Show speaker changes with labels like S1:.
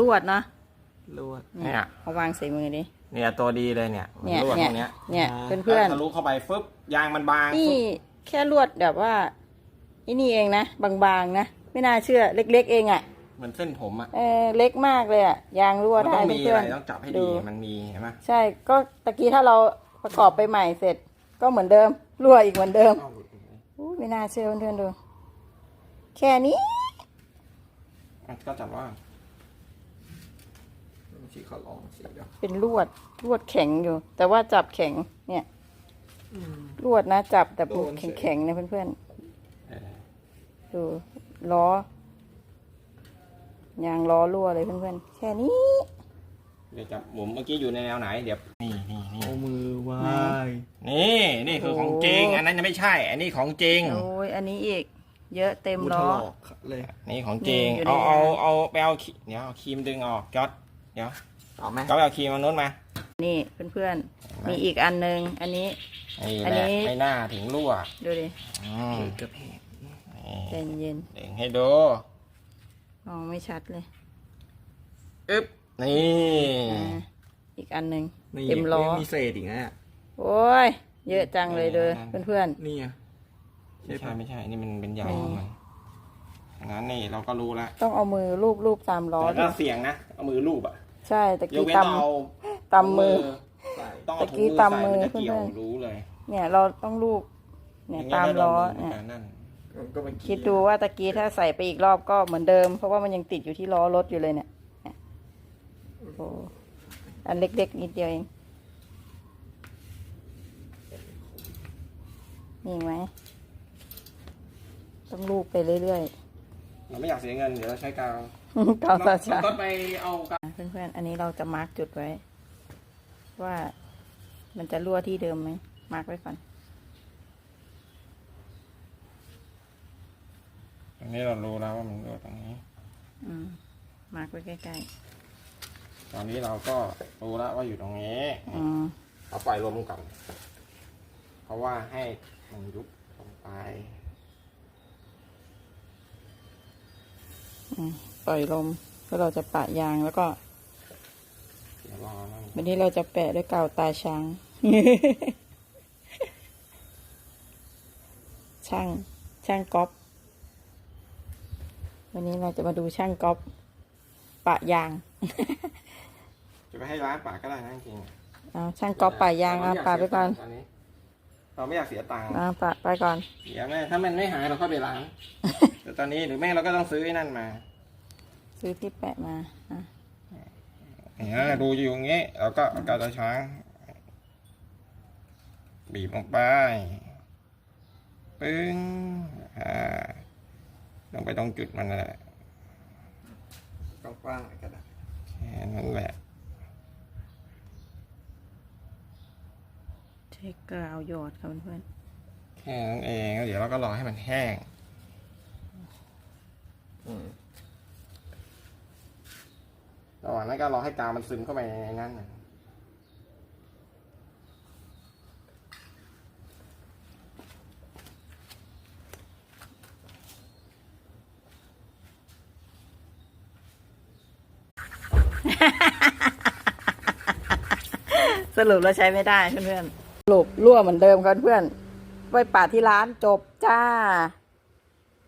S1: ลวดเนาะ
S2: ลวด
S1: เนี่ย
S3: เนี่ย
S1: เอาวางใส่มือดิ
S3: เนี่ยตัวดีเลยเนี่ย
S1: เนี่ย
S3: ลวด
S1: เนี่ย
S3: พวกเนี้ย
S1: เนี่ยเพื่อน
S3: ทะลุเข้าไปฟึบยางมันบาง
S1: ๆนี่
S3: ฟึบ
S1: แค่ลวดแบบว่าไอ้นี่เองนะบางๆนะไม่น่าเชื่อเล็ก ๆ เองอะ่ะ
S3: เหมือนเส้นผมอะ
S1: เออเล็กมากเลยอะ่ะยางรั่ว
S3: มัน
S1: ได้
S3: ต้องมี
S1: เพื่
S3: อะ
S1: อน
S3: ไรต้องจับให้
S1: ๆ
S3: ดี
S1: ดู
S3: มันมีเห็นไหม
S1: ใช่ก็ตะกี้ถ้าเราประกอบไปใหม่เสร็จ ก็เหมือนเดิมรั่วอีกเหมือนเดิมอู้ไม่น่าเชื่อเพื่อนๆดู แค่นี้
S3: อะก็จับว่า
S2: ชีขอลองสิเดี๋ยว
S1: เป็นลวดลวดแข็งอยู่ แต่ว่าจับแข็งเนี่ยลวดนะจับแต่ปูแข็งๆนะเพื่อน
S3: เออ
S1: ๆดูล้อยางล้อรั่วเลยเพื่อนๆแค่นี้
S3: เดี๋ยวจับผมเมื่อกี้อยู่ในแนวไหนเดี๋ยวนี่นี่นี่
S2: เอามือไหว้
S3: นี่นี่คือของจริง อันนั้นยังไม่ใช่ อันนี้ของจริง
S1: โอ้ยอันนี้อีก เยอะเต็ม
S2: มือถ
S1: ล้อ
S2: ลอกเลย
S3: นี่ของจริง
S1: นี่อยู่ใน
S3: เอาเอา
S1: นั้น
S3: เอาไปเอาขีเดี๋ยวเอาครีมดึงออกจอด เดี๋ยว
S2: เอาไหม
S3: ก็ไปเอาครีมมาโน้นมา
S1: นี่เพื่อนๆ มีอีกอันหนึง อันนี้
S3: นี่
S1: อัน
S3: แห
S1: นี้
S3: ละไม่น่าถึงรั่ว
S1: ดูดิ
S3: อืม
S2: เกือบแห้ง
S1: ใจเย็น
S3: เด้งให้ดู
S1: มองไม่ชัดเลย
S3: อึ๊บ นี่
S1: อ่าอีกอันหนึ่ง
S2: นี่
S1: เต็มล้อ
S2: ยังมีเศษอีกนะ
S1: โอ้ย เยอะจังเลยเลยเพื่อน
S2: นี่ไง
S3: ไม่ใช่ไม่ใช่ นี่มันเป็นยางของมันงั้นนี่เราก็รู้แล้ว
S1: ๆต้องเอามือลูบลูบตามล้อ
S3: แต่
S1: ดู
S3: ก็เสี่ยงนะ เอามือลูบอะ
S1: ใช่ตะ
S3: ยก
S1: กี้
S3: เว้น
S1: ต
S3: ต้องเอาำ
S1: ตำมือ
S2: ใส่
S3: ต้องเอา
S1: ตะกี้
S3: ถุงมือใส่
S1: ตำมือ
S3: มันจะเกี่ยว
S1: เพื่อนๆ
S3: รู้เลย
S1: เนี่ยเราต้องลูบเนี่ย
S3: อง
S1: ตาม
S3: ได้
S1: ล้อ
S3: โดนมื
S1: เนี่ย
S3: หมืกันั่น
S2: ก็เมื่อกี้
S1: คิดดูว่าตะกี้ถ้าใส่ไปอีกรอบก็เหมือนเดิม เพราะว่ามันยังติดอยู่ที่ล้อรถอยู่เลยเนี่ยเนี่ยโอ้อันเล็กๆนิดเดียวเองมีอีกไหมต้องลูบไปเรื่อย
S3: เราไม่อยากเสียเงิน เดี๋ยวเราใช้กาว
S1: ๆกาวตาชา
S3: ก็ไปเอากาว
S1: เพื่อนๆ อันนี้เราจะมาร์กจุดไว้ ว่ามันจะรั่วที่เดิมไหม มาร์กไว้ก่อน
S3: ตรงนี้เรารู้แล้วว่ามันรั่วตรงนี้
S1: อืม มาร์กไว้ใกล้
S3: ตอนนี้เราก็รู้แล้วว่าอยู่ตรงนี้
S1: ๆอืม
S3: เอาปล่อยลมก่อนเพราะว่าให้มันยุบลงไป
S1: ปล่อยลมแล้วเราจะปะยางแล้วก็
S3: เดี๋ยวรอนั่น
S1: วันนี้เราจะแปะด้วยกาวตาช้าง ช่าง ช่างก๊อฟวันนี้เราจะมาดูช่างก๊อฟปะยาง
S3: จะไปให้ร้านป่าก็ได้นะจริง
S1: เอาช่างก๊อฟปะยางเอาปะไปก่อน
S3: ตอนนี้ เราไม่อยากเสียตังค์
S1: เอาปะไปก่อน
S3: เดี๋ยวแม่ถ้ามันไม่หายเราค่อยไปล้างแต่ตอนนี้หรือแม่เราก็ต้องซื้อไอ้นั่นมา
S1: ซื้อที่แปะมาอะ
S3: เนี่ยดูอยู่อย่างงี้เราก็เอากาวตาช้าง บีบลงไปปึ้งอ่าลงไปตรงจุดมันนั่นแหละ
S2: กว้างๆหน่อยก็ได้
S3: แค่นั้นแหละ
S1: ใช้กาวหยอดค่ะเพื่อน
S3: แค่นั้นเองแล้วเดี๋ยวเราก็รอให้มันแห้ง
S2: อืม
S3: ระหว่างนั้นก็รอให้กาวมันซึมเข้าไปในนั้นน่ะ
S1: ๆสรุปเราใช้ไม่ได้เพื่อนๆ สรุปรั่วเหมือนเดิมครับเพื่อนไว้ปาที่ร้านจบจ้า